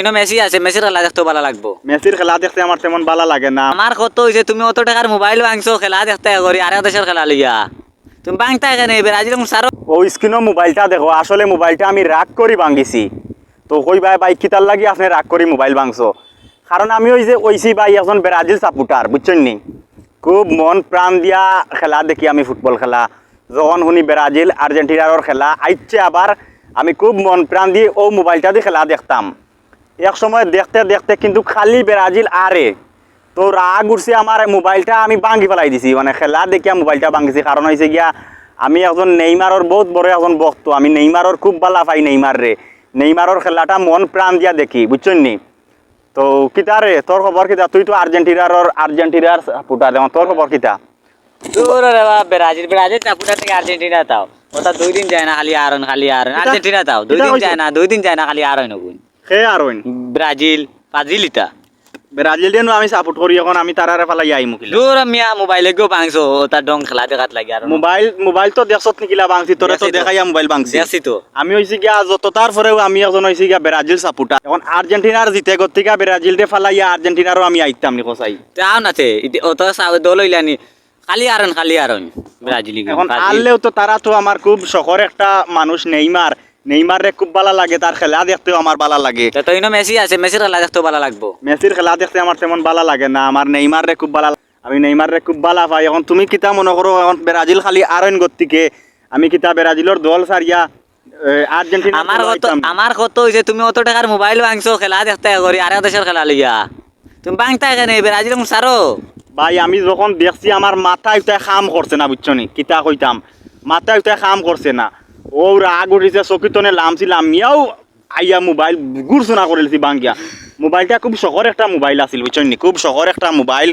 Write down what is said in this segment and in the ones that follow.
ইনো Messi আছে মেসির খেলা দেখতে ভালো লাগবো। মেসির খেলা দেখতে আমার তেমন ভালো লাগে না। আমার কত হয়েছে তুমি অত টাকার মোবাইল ভাঙছো খেলা দেখতে করি আর এক দেশের খেলা লইয়া তুমি ভাঙতা কেন ব্রাজিল সারো ও স্ক্রিনও মোবাইলটা দেখো আসলে মোবাইলটা আমি রাগ করি ভাঙ্গিছি তো কই ভাই বাইক কিতার লাগি আপনি রাগ করি মোবাইল ভাঙছো? কারণ আমি ওই যে ওইসি ভাই এখন ব্রাজিল সাপোর্টার বুঝছেন নি? খুব মন প্রাণ দিয়া খেলা দেখি আমি ফুটবল খেলা। যখন শুনি ব্রাজিল আর্জেন্টিনার খেলা আইচ্ছে আবার আমি খুব মন প্রাণ দিয়ে ও মোবাইলটা দিয়ে খেলা দেখতাম। এক সময় দেখতে দেখতে কিন্তু খালি ব্রাজিল আরে। তো রাগ উঠছে আমার মোবাইলটা আমি ভাঙি ফেলাই দিছি মানে খেলা দেখিয়া মোবাইলটা ভাঙিছি। কারণ হয়েছে গিয়া আমি একজন নেইমারর বহুত বড় একজন ভক্ত আমি নেইমারর খুব ভালা পাই নেইমার রে নেইমারর খেলাটা মন প্রাণ দিয়া দেখি বুঝছেন নি তো কিতা রে তোর খবর কিতা? তুই তো আর্জেন্টিনার আর্জেন্টিনার ফুটা দেওয়া তোর খবর কিতা? দূর রে বাবা ব্রাজিল ব্রাজিল চাপুটা থেকে আর্জেন্টিনা তাও ওটা দুই দিন যায় না খালি আরন খালি আরন আর্জেন্টিনা তাও দুই দিন যায় না দুই দিন যায় না খালি আরন নগুন সে আর হইন ব্রাজিল ব্রাজিল ব্রাজিলিয়ান আমি সাপোর্ট করি এখন আমি তারারে ফেলাই আই মুখিল দূর মিয়া মোবাইলে গো ওটা ডং খেলা দেখাত লাগে আর মোবাইল মোবাইল তো দেখছত নিকিলা ভাঙছি তোরে তো। দেখাইয়া মোবাইল দেখছি তো আমি হয়েছি গিয়া যত তারপরেও আমি একজন হয়েছি গিয়া ব্রাজিল সাপোর্টার এখন আর্জেন্টিনার জিতে গতিকা ব্রাজিলতে ফালাইয়া আর্জেন্টিনারও আমি আইতাম নি কসাই তাও না তে ওটা দল হইলানি খালি আরন খালি আরন ব্রাজিল এখন আনলেও তো তারা তো আমার খুব শখর একটা মানুষ নেইমার নেইমারে খুব ভালো লাগে তার খেলা দেখতেও আমার ভালো লাগে। তো ইনো মেসি আছে মেসির খেলা দেখতে ভালো লাগবো। মেসির খেলা দেখতে আমার তেমন ভালো লাগে না আমার নেইমারে খুব ভালো আমি নেইমারে খুব ভালো পাই এখন তুমি কিতা মনে করো এখন ব্রাজিল খালি আরন গতিকে আমি কিতা ব্রাজিলের দল সারিয়া আর্জেন্টিনা আমার কত আমার কত হয়েছে তুমি অত টাকার মোবাইল ভাঙছো খেলা দেখতে করি আর দেশের খেলা লইয়া তুমি ভাঙতা কেন ব্রাজিল সারো ভাই আমি যখন দেখছি আমার মাথায় উঠায় খাম করছে না বুঝছ নি? কিতা কইতাম মাথায় উঠায় খাম করছে না। ও রাগ উঠিছে চকিতনে লামছিলাম আমিয়াও আইয়া মোবাইল গুড়চুনা করেছি বাঙ্গিয়া মোবাইলটা খুব শখর একটা মোবাইল আছিল বুঝছ নি? খুব শখর একটা মোবাইল।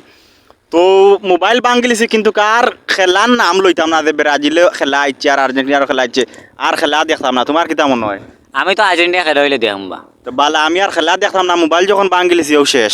তো মোবাইল ভাঙ্গিলিছি কিন্তু কার খেলার নাম লইতাম না যে ব্রাজিলে খেলা আইছে আর আর্জেন্টিনারও খেলা আইছে। আর খেলা দেখতাম না তোমার কিতা মনে হয়? আমি তো আর্জেন্টিনা খেলা হইলে দেখুন বা। তো বালা আমি আর খেলা দেখতাম না মোবাইল যখন ভাঙ্গিলিছি ও শেষ